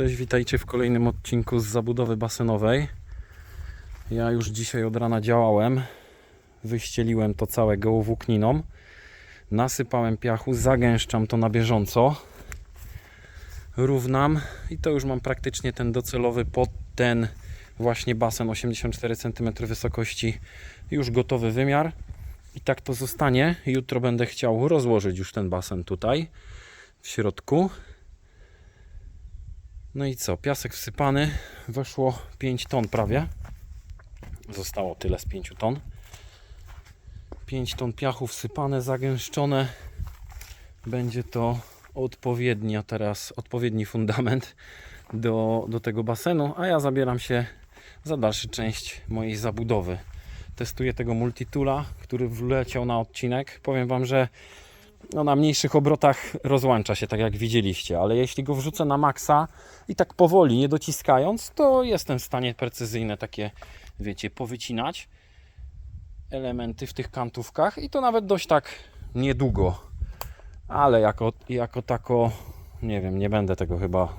Cześć, witajcie w kolejnym odcinku z zabudowy basenowej. Ja już dzisiaj od rana działałem. Wyścieliłem to całe gołowłókniną. Nasypałem piachu, zagęszczam to na bieżąco. Równam i to już mam praktycznie ten docelowy pod ten właśnie basen 84 cm wysokości. Już gotowy wymiar. I tak to zostanie. Jutro będę chciał rozłożyć już ten basen tutaj w środku. No i co? Piasek wsypany. Weszło 5 ton prawie. Zostało tyle z 5 ton. 5 ton piachu wsypane, zagęszczone. Będzie to odpowiednia teraz, odpowiedni fundament do, do tego basenu, a ja zabieram się za dalszą część mojej zabudowy. Testuję tego multitula, który wleciał na odcinek. Powiem Wam, że no na mniejszych obrotach rozłącza się, tak jak widzieliście, ale jeśli go wrzucę na maksa i tak powoli, nie dociskając, to jestem w stanie precyzyjne takie, wiecie, powycinać elementy w tych kantówkach i to nawet dość tak niedługo, ale jako, jako tako, nie wiem, nie będę tego chyba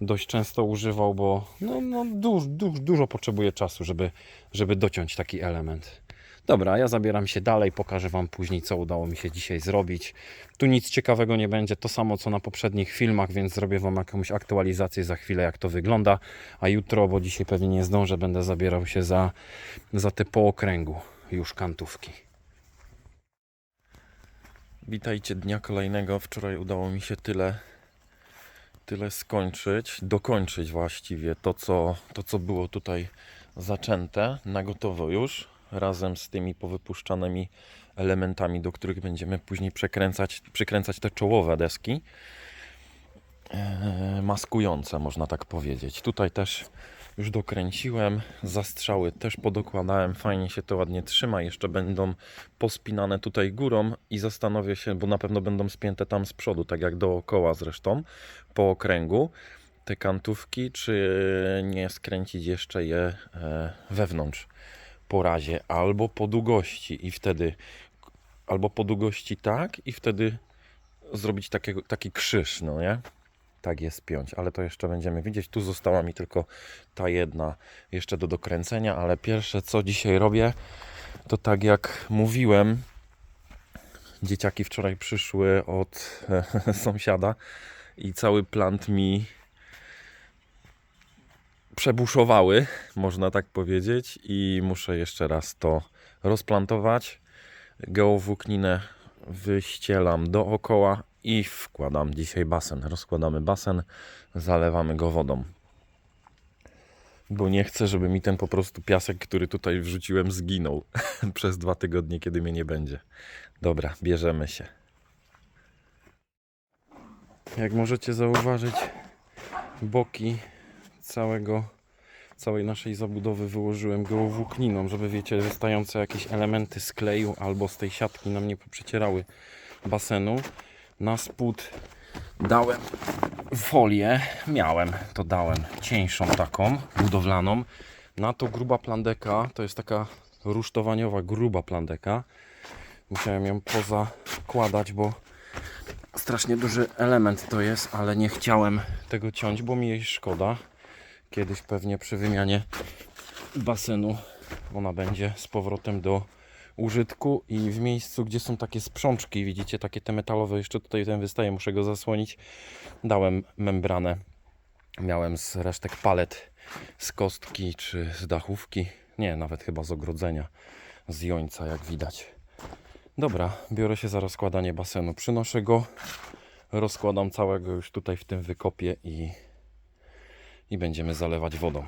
dość często używał, bo no, no duż, duż, dużo potrzebuję czasu, żeby, żeby dociąć taki element. Dobra, ja zabieram się dalej, pokażę Wam później, co udało mi się dzisiaj zrobić. Tu nic ciekawego nie będzie, to samo co na poprzednich filmach, więc zrobię Wam jakąś aktualizację za chwilę, jak to wygląda. A jutro, bo dzisiaj pewnie nie zdążę, będę zabierał się za, za te po okręgu już kantówki. Witajcie dnia kolejnego. Wczoraj udało mi się tyle, tyle skończyć, dokończyć właściwie to co, to, co było tutaj zaczęte, na gotowo już razem z tymi powypuszczanymi elementami, do których będziemy później przekręcać, przykręcać te czołowe deski. Eee, maskujące, można tak powiedzieć. Tutaj też już dokręciłem, zastrzały też podokładałem, fajnie się to ładnie trzyma. Jeszcze będą pospinane tutaj górą i zastanowię się, bo na pewno będą spięte tam z przodu, tak jak dookoła zresztą, po okręgu te kantówki, czy nie skręcić jeszcze je e, wewnątrz po razie albo po długości i wtedy albo po długości tak i wtedy zrobić takiego, taki krzyż, no nie? Tak jest spiąć, ale to jeszcze będziemy widzieć. Tu została mi tylko ta jedna jeszcze do dokręcenia, ale pierwsze co dzisiaj robię, to tak jak mówiłem, dzieciaki wczoraj przyszły od sąsiada i cały plant mi przebuszowały, można tak powiedzieć, i muszę jeszcze raz to rozplantować. Geowłókninę wyścielam dookoła i wkładam dzisiaj basen. Rozkładamy basen, zalewamy go wodą. Bo nie chcę, żeby mi ten po prostu piasek, który tutaj wrzuciłem, zginął przez dwa tygodnie, kiedy mnie nie będzie. Dobra, bierzemy się. Jak możecie zauważyć, boki całego, całej naszej zabudowy wyłożyłem gołowłókniną, żeby wiecie, wystające jakieś elementy z kleju albo z tej siatki nam nie poprzecierały basenu. Na spód dałem folię, miałem, to dałem cieńszą taką, budowlaną. Na to gruba plandeka, to jest taka rusztowaniowa, gruba plandeka. Musiałem ją pozakładać, bo strasznie duży element to jest, ale nie chciałem tego ciąć, bo mi jej szkoda. Kiedyś pewnie przy wymianie basenu ona będzie z powrotem do użytku i w miejscu, gdzie są takie sprzączki, widzicie, takie te metalowe, jeszcze tutaj ten wystaje, muszę go zasłonić, dałem membranę. Miałem z resztek palet, z kostki czy z dachówki, nie, nawet chyba z ogrodzenia, z jońca, jak widać. Dobra, biorę się za rozkładanie basenu. Przynoszę go, rozkładam całego już tutaj w tym wykopie i, i będziemy zalewać wodą.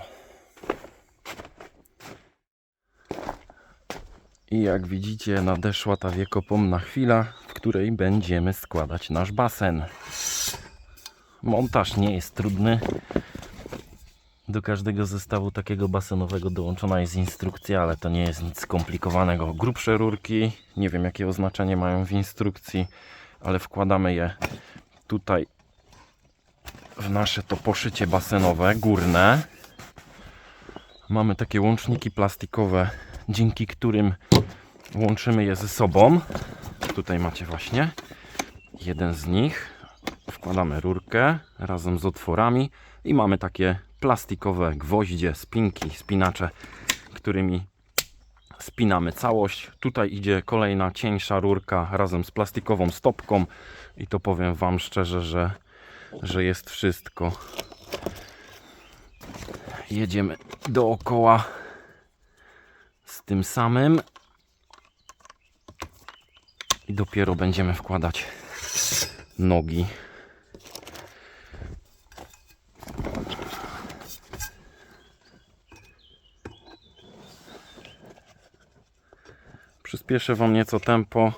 I jak widzicie, nadeszła ta wiekopomna chwila, w której będziemy składać nasz basen. Montaż nie jest trudny. Do każdego zestawu takiego basenowego dołączona jest instrukcja, ale to nie jest nic skomplikowanego. Grubsze rurki, nie wiem jakie oznaczenie mają w instrukcji, ale wkładamy je tutaj w nasze to poszycie basenowe, górne. Mamy takie łączniki plastikowe, dzięki którym łączymy je ze sobą. Tutaj macie właśnie jeden z nich. Wkładamy rurkę razem z otworami i mamy takie plastikowe gwoździe, spinki, spinacze, którymi spinamy całość. Tutaj idzie kolejna cieńsza rurka razem z plastikową stopką i to powiem Wam szczerze, że, że jest wszystko. Jedziemy dookoła z tym samym i dopiero będziemy wkładać nogi. Przyspieszę Wam nieco tempo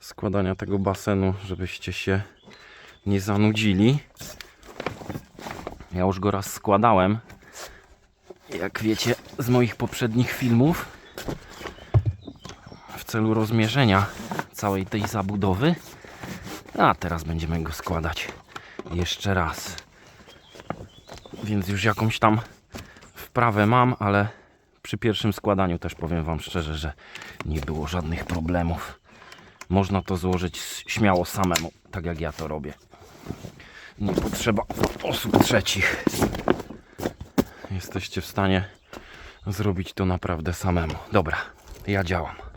składania tego basenu, żebyście się nie zanudzili. Ja już go raz składałem, jak wiecie z moich poprzednich filmów, w celu rozmierzenia całej tej zabudowy. A teraz będziemy go składać jeszcze raz. Więc już jakąś tam wprawę mam, ale przy pierwszym składaniu też powiem Wam szczerze, że nie było żadnych problemów. Można to złożyć śmiało samemu, tak jak ja to robię. Nie potrzeba osób trzecich. Jesteście w stanie zrobić to naprawdę samemu. Dobra, ja działam.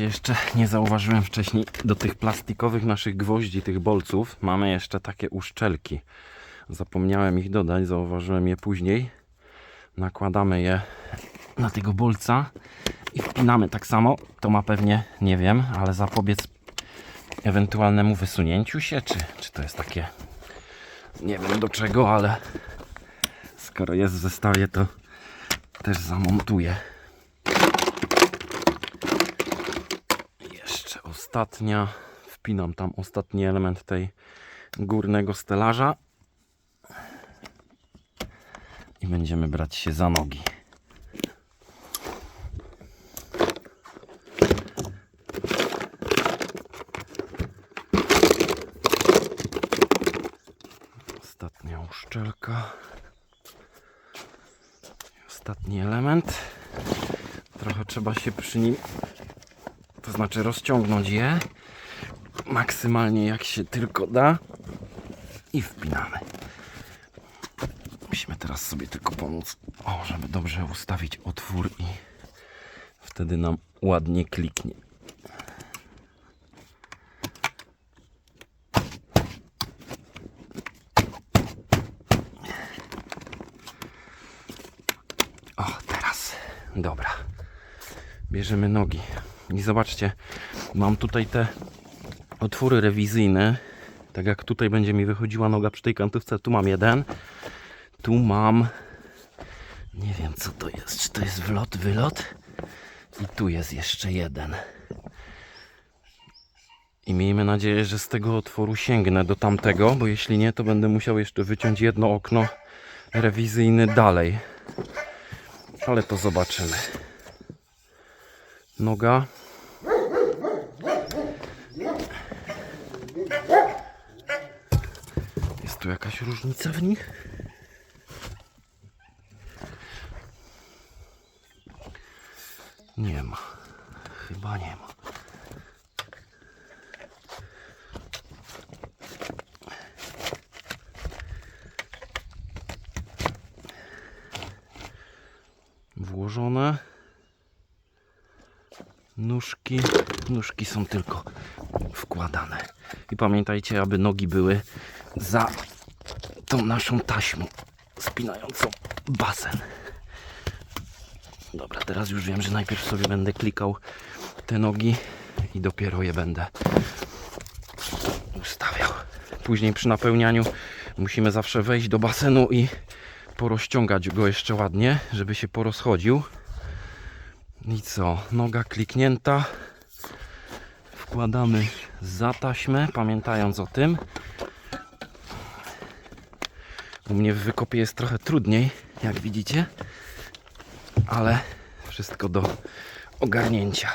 Zobaczcie, jeszcze nie zauważyłem wcześniej do tych plastikowych naszych gwoździ, tych bolców, mamy jeszcze takie uszczelki. Zapomniałem ich dodać, zauważyłem je później. Nakładamy je na tego bolca i wpinamy tak samo. To ma pewnie, nie wiem, ale zapobiec ewentualnemu wysunięciu się, czy, czy to jest takie, nie wiem do czego, ale skoro jest w zestawie, to też zamontuję. ostatnia, wpinam tam ostatni element tej górnego stelaża i będziemy brać się za nogi. Ostatnia uszczelka. Ostatni element. Trochę trzeba się przy nim znaczy rozciągnąć je maksymalnie jak się tylko da i wpinamy. Musimy teraz sobie tylko pomóc, o, żeby dobrze ustawić otwór i wtedy nam ładnie kliknie. O, teraz. Dobra. Bierzemy nogi. I zobaczcie, mam tutaj te otwory rewizyjne. Tak jak tutaj będzie mi wychodziła noga przy tej kantówce, tu mam jeden. Tu mam. Nie wiem co to jest. Czy to jest wlot, wylot? I tu jest jeszcze jeden. I miejmy nadzieję, że z tego otworu sięgnę do tamtego, bo jeśli nie, to będę musiał jeszcze wyciąć jedno okno rewizyjne dalej. Ale to zobaczymy. Noga. Jest tu różnica w nich? Nie ma. Chyba nie ma. Włożone. Nóżki. Nóżki są tylko wkładane. I pamiętajcie, aby nogi były za tą naszą taśmą spinającą basen. Dobra, teraz już wiem, że najpierw sobie będę klikał te nogi i dopiero je będę ustawiał. Później przy napełnianiu musimy zawsze wejść do basenu i porozciągać go jeszcze ładnie, żeby się porozchodził. I co? Noga kliknięta. Wkładamy za taśmę, pamiętając o tym. U mnie w wykopie jest trochę trudniej, jak widzicie, ale wszystko do ogarnięcia.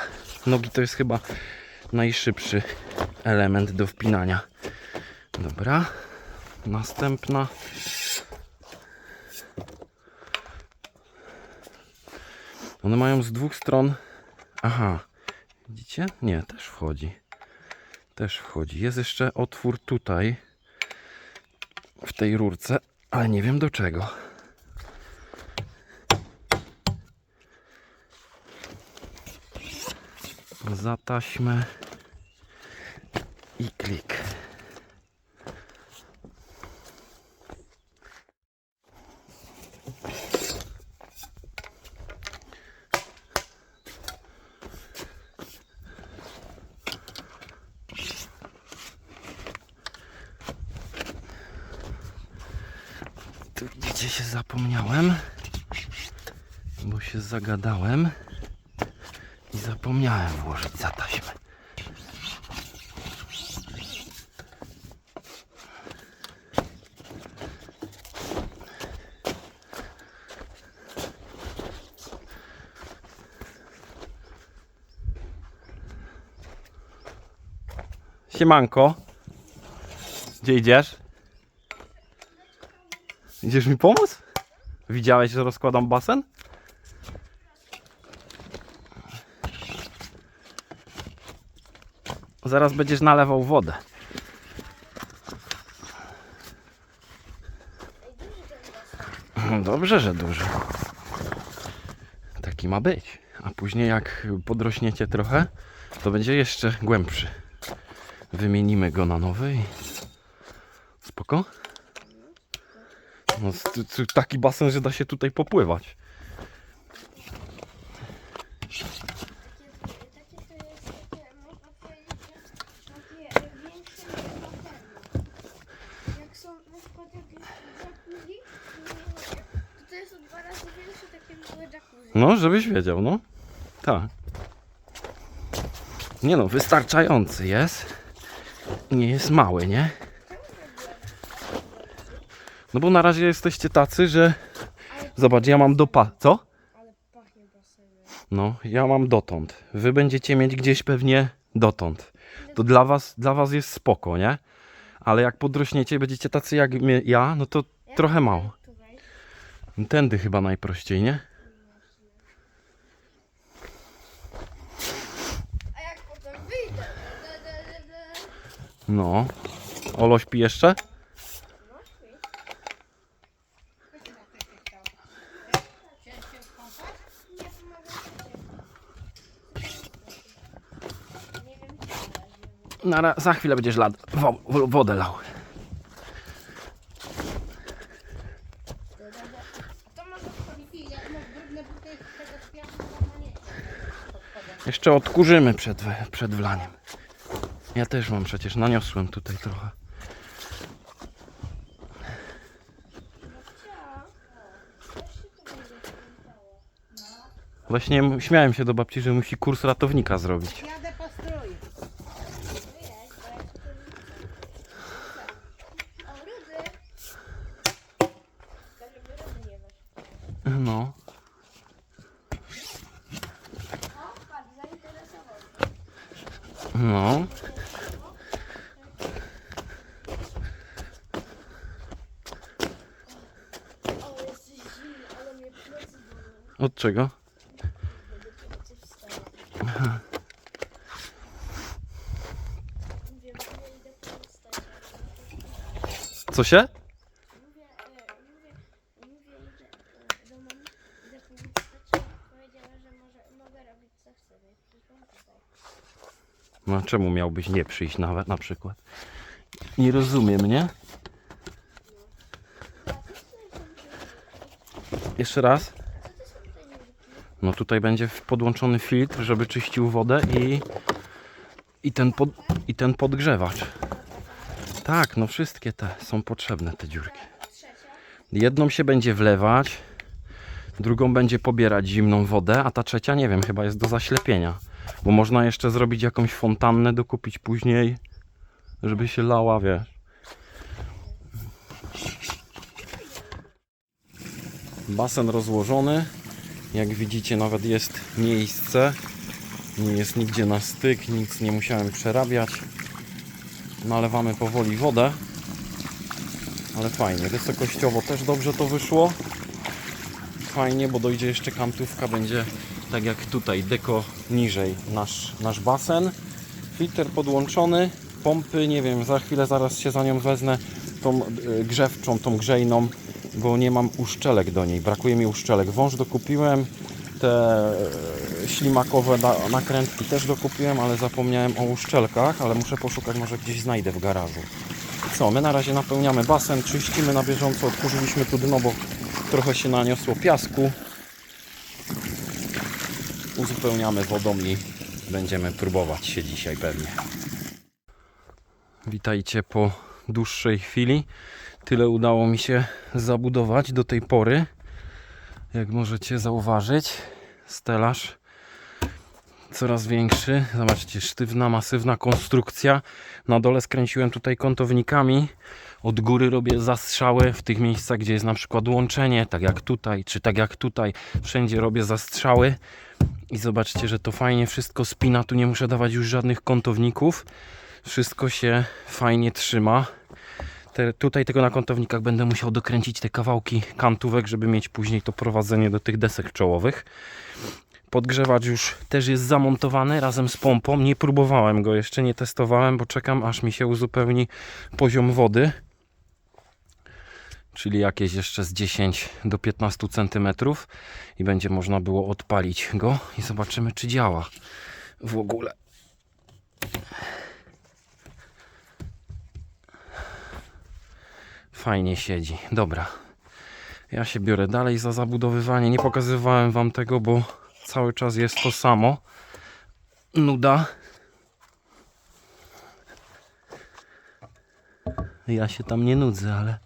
Nogi to jest chyba najszybszy element do wpinania. Dobra, następna. One mają z dwóch stron. Aha, widzicie? Nie, też wchodzi. Też wchodzi. Jest jeszcze otwór tutaj, w tej rurce, ale nie wiem do czego. Za taśmę i klik. Tu widzicie się zapomniałem, bo się zagadałem i zapomniałem włożyć za taśmę. Siemanko. Gdzie idziesz? Idziesz mi pomóc? Widziałeś, że rozkładam basen? Zaraz będziesz nalewał wodę. Dobrze, że duży. Taki ma być. A później jak podrośniecie trochę, to będzie jeszcze głębszy. Wymienimy go na nowy i... Spoko? No, taki basen, że da się tutaj popływać. Takie to jest takie, można powiedzieć, że takie większe niż baseny. Jak są na przykład jakieś jacuzzi, to to jest o dwa razy większe takie małe jacuzzi. No, żebyś wiedział, no. Tak. Nie no, wystarczający jest. Nie jest mały, nie? No bo na razie jesteście tacy, że... Zobacz, ja mam do pa... Co? No, ja mam dotąd. Wy będziecie mieć gdzieś pewnie dotąd. To dla was, dla was jest spoko, nie? Ale jak podrośniecie, będziecie tacy jak ja, no to trochę mało. Tędy chyba najprościej, nie? A jak potem wyjdę? Da, da, da, da. No. Olo śpi jeszcze? No, śpi. Nie pomagam Nie wiem, co Na, ra- za chwilę będziesz lad, wo, wo, wodę lał. Jeszcze odkurzymy przed, przed wlaniem. Ja też mam przecież, naniosłem tutaj trochę. Właśnie śmiałem się do babci, że musi kurs ratownika zrobić. Jadę po strój. Wyjedź, bo ja ci to nie O, rudy! Tylko żeby rudy nie weszły. No. O, patrz, zainteresował. No. O, jesteś zimny, ale mnie plecy bolą. Od czego? Będę plecy wstała. Mówię, mówię, idę powstać. Co się? Mówię, e, mówię, mówię, idę e, do mamy, idę powstać. Powiedziała, że może, mogę robić co chcę, więc przyszłam tutaj. No czemu miałbyś nie przyjść nawet na przykład? Nie rozumiem, nie? Jeszcze raz? Co to są te dziurki? No tutaj będzie podłączony filtr, żeby czyścił wodę i, i, ten, pod, i ten podgrzewacz. Tak, no wszystkie te są potrzebne, te dziurki. Jedną się będzie wlewać, drugą będzie pobierać zimną wodę, a ta trzecia nie wiem, chyba jest do zaślepienia. Bo można jeszcze zrobić jakąś fontannę, dokupić później, żeby się lała, wiesz. Basen rozłożony. Jak widzicie, nawet jest miejsce. Nie jest nigdzie na styk, nic nie musiałem przerabiać. Nalewamy powoli wodę. Ale fajnie, wysokościowo też dobrze to wyszło. Fajnie, bo dojdzie jeszcze kantówka, będzie tak jak tutaj, deko niżej nasz, nasz basen. Filtr podłączony, pompy, nie wiem, za chwilę zaraz się za nią wezmę, tą y, grzewczą, tą grzejną, bo nie mam uszczelek do niej, brakuje mi uszczelek. Wąż dokupiłem, te y, ślimakowe na- nakrętki też dokupiłem, ale zapomniałem o uszczelkach, ale muszę poszukać, może gdzieś znajdę w garażu. Co, my na razie napełniamy basen, czyścimy na bieżąco, odkurzyliśmy tu dno, bo trochę się naniosło piasku. Uzupełniamy wodą i będziemy próbować się dzisiaj pewnie. Witajcie po dłuższej chwili. Tyle udało mi się zabudować do tej pory. Jak możecie zauważyć, stelaż coraz większy. Zobaczcie, sztywna, masywna konstrukcja. Na dole skręciłem tutaj kątownikami. Od góry robię zastrzały w tych miejscach, gdzie jest na przykład łączenie, tak jak tutaj, czy tak jak tutaj. Wszędzie robię zastrzały. I zobaczcie, że to fajnie wszystko spina. Tu nie muszę dawać już żadnych kątowników. Wszystko się fajnie trzyma. Te, tutaj tego na kątownikach będę musiał dokręcić te kawałki kantówek, żeby mieć później to prowadzenie do tych desek czołowych. Podgrzewacz już też jest zamontowany razem z pompą. Nie próbowałem go jeszcze, nie testowałem, bo czekam aż mi się uzupełni poziom wody. Czyli jakieś jeszcze z 10 do 15 cm i będzie można było odpalić go i zobaczymy czy działa w ogóle. Fajnie siedzi. Dobra. Ja się biorę dalej za zabudowywanie. Nie pokazywałem wam tego, bo cały czas jest to samo. Nuda. Ja się tam nie nudzę, ale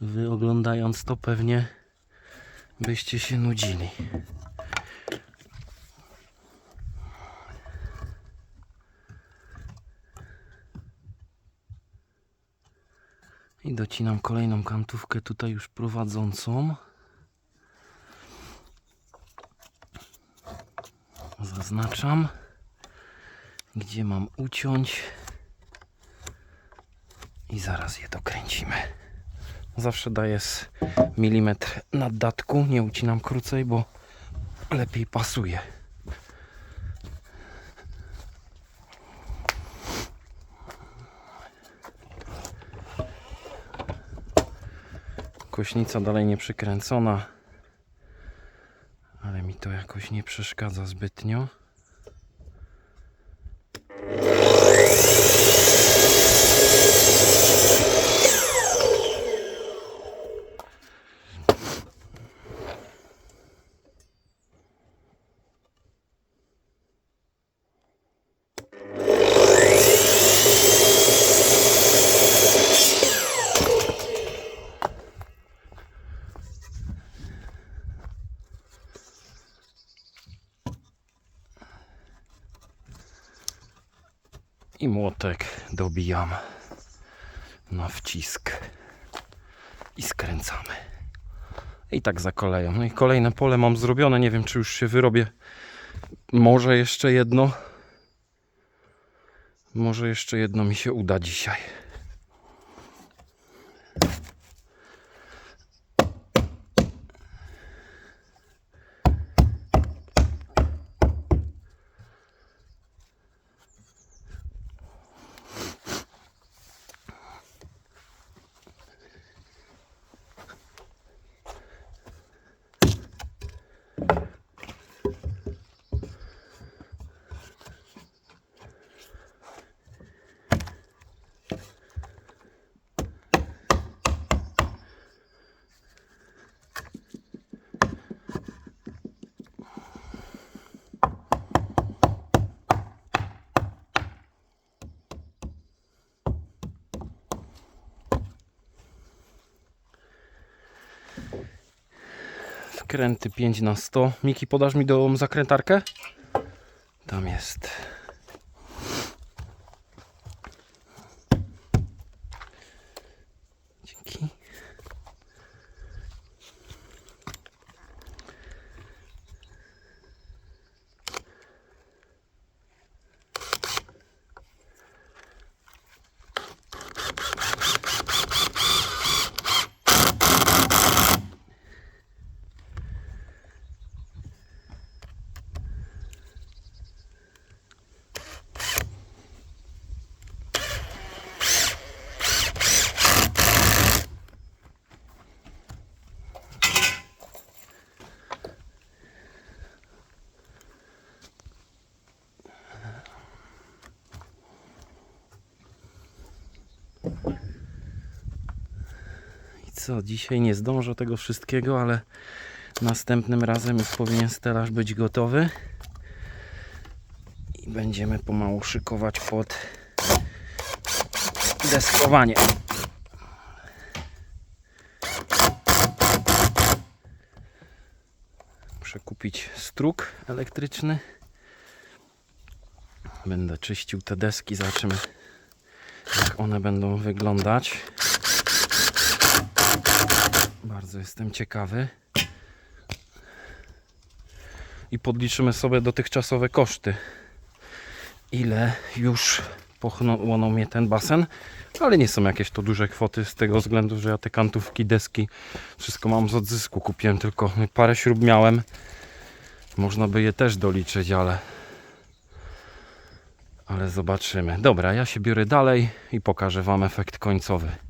wy oglądając to pewnie byście się nudzili. I docinam kolejną kantówkę tutaj już prowadzącą. Zaznaczam, gdzie mam uciąć. I zaraz je dokręcimy. Zawsze daję z milimetr naddatku, nie ucinam krócej, bo lepiej pasuje. Kośnica dalej nie przykręcona, ale mi to jakoś nie przeszkadza zbytnio. I młotek dobijam na wcisk i skręcamy. I tak za koleją. No i kolejne pole mam zrobione. Nie wiem, czy już się wyrobię. Może jeszcze jedno. Może jeszcze jedno mi się uda dzisiaj. Wkręty 5 na 100. Miki, podasz mi do zakrętarkę? Tam jest. Co, dzisiaj nie zdążę tego wszystkiego, ale następnym razem już powinien stelaż być gotowy. I będziemy pomału szykować pod deskowanie. Muszę kupić struk elektryczny. Będę czyścił te deski, zobaczymy jak one będą wyglądać. Bardzo jestem ciekawy. I podliczymy sobie dotychczasowe koszty. Ile już pochłonął mnie ten basen. Ale nie są jakieś to duże kwoty z tego względu, że ja te kantówki, deski, wszystko mam z odzysku. Kupiłem tylko parę śrub miałem. Można by je też doliczyć, ale ale zobaczymy. Dobra, ja się biorę dalej i pokażę Wam efekt końcowy.